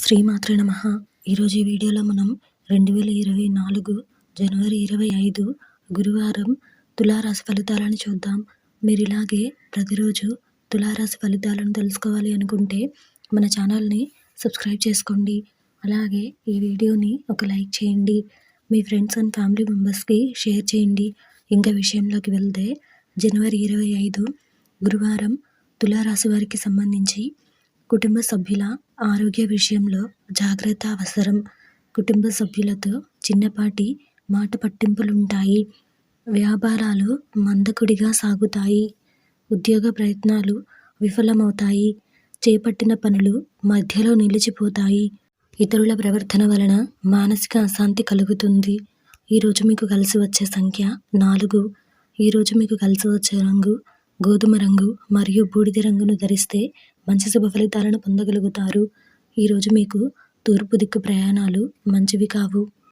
శ్రీమాత్రే నమ. ఈరోజు ఈ వీడియోలో మనం రెండు వేల ఇరవై నాలుగు జనవరి ఇరవై ఐదు గురువారం తులారాశి ఫలితాలను చూద్దాం. మీరు ఇలాగే ప్రతిరోజు తులారాశి ఫలితాలను తెలుసుకోవాలి అనుకుంటే మన ఛానల్ని సబ్స్క్రైబ్ చేసుకోండి. అలాగే ఈ వీడియోని ఒక లైక్ చేయండి. మీ ఫ్రెండ్స్ అండ్ ఫ్యామిలీ మెంబర్స్కి షేర్ చేయండి. ఇంకా విషయంలోకి వెళ్తే జనవరి ఇరవై ఐదు గురువారం తులారాశి వారికి సంబంధించి కుటుంబ సభ్యుల ఆరోగ్య విషయంలో జాగ్రత్త అవసరం. కుటుంబ సభ్యులతో చిన్నపాటి మాట పట్టింపులుంటాయి. వ్యాపారాలు మందకుడిగా సాగుతాయి. ఉద్యోగ ప్రయత్నాలు విఫలమవుతాయి. చేపట్టిన పనులు మధ్యలో నిలిచిపోతాయి. ఇతరుల ప్రవర్తన వలన మానసిక అశాంతి కలుగుతుంది. ఈరోజు మీకు కలిసి వచ్చే సంఖ్య నాలుగు. ఈరోజు మీకు కలిసి వచ్చే రంగు గోధుమ రంగు మరియు బూడిద రంగును ధరిస్తే మంచి శుభ ఫలితాలను పొందగలుగుతారు. ఈరోజు మీకు తూర్పు దిక్కు ప్రయాణాలు మంచివి కావు.